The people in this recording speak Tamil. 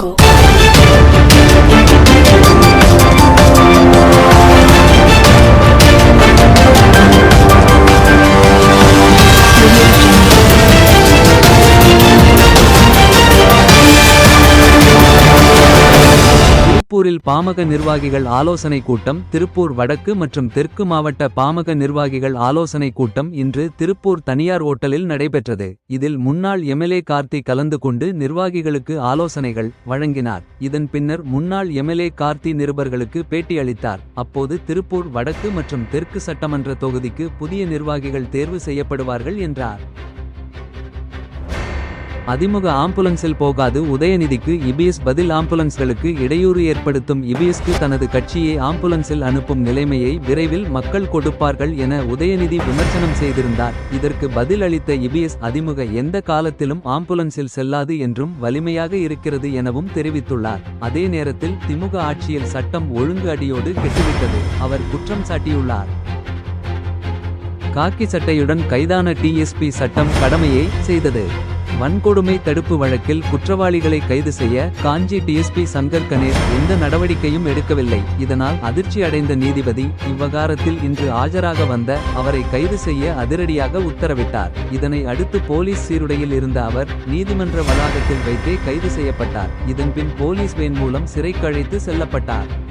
jungle. திருப்பூரில் பாமக நிர்வாகிகள் ஆலோசனை கூட்டம் திருப்பூர் வடக்கு மற்றும் தெற்கு மாவட்ட பாமக நிர்வாகிகள் ஆலோசனை கூட்டம் இன்று திருப்பூர் தனியார் ஓட்டலில் நடைபெற்றது. இதில் முன்னாள் எம்எல்ஏ கார்த்தி கலந்து கொண்டு நிர்வாகிகளுக்கு ஆலோசனைகள் வழங்கினார். இதன் பின்னர் முன்னாள் எம்எல்ஏ கார்த்தி நிருபர்களுக்கு பேட்டியளித்தார் அப்போது திருப்பூர் வடக்கு மற்றும் தெற்கு சட்டமன்ற தொகுதிக்கு புதிய நிர்வாகிகள் தேர்வு செய்யப்படுவார்கள் என்றார். அதிமுக ஆம்புலன்ஸில் போகாது உதயநிதிக்கு இபிஎஸ் பதில் ஆம்புலன்ஸ்களுக்கு இடையூறு ஏற்படுத்தும் இபிஎஸ்க்கு தனது கட்சியை ஆம்புலன்ஸில் அனுப்பும் நிலைமையை விரைவில் மக்கள் கொடுப்பார்கள் என உதயநிதி விமர்சனம் செய்திருந்தார். இதற்கு பதில் அளித்த இபிஎஸ் அதிமுக எந்த காலத்திலும் ஆம்புலன்ஸில் செல்லாது என்றும் வலிமையாக இருக்கிறது எனவும் தெரிவித்துள்ளார். அதே நேரத்தில் திமுக ஆட்சியில் சட்டம் ஒழுங்கு அடியோடு கெட்டுவிட்டது அவர் குற்றம் சாட்டியுள்ளார். காக்கி சட்டையுடன் கைதான டிஎஸ்பி சட்டம் கடமையை செய்தது. வன்கொடுமை தடுப்பு வழக்கில் குற்றவாளிகளை கைது செய்ய காஞ்சி டிஎஸ்பி சங்கர் கணேஷ் எந்த நடவடிக்கையும் எடுக்கவில்லை. இதனால் அதிர்ச்சி அடைந்த நீதிபதி இவ்வகாரத்தில் இன்று ஆஜராக வந்த அவரை கைது செய்ய அதிரடியாக உத்தரவிட்டார். இதனை அடுத்து போலீஸ் சீருடையில் இருந்த அவர் நீதிமன்ற வளாகத்தில் வைத்தே கைது செய்யப்பட்டார். இதன்பின் போலீஸ் வேன் மூலம் சிறைக்கு அழைத்து செல்லப்பட்டார்.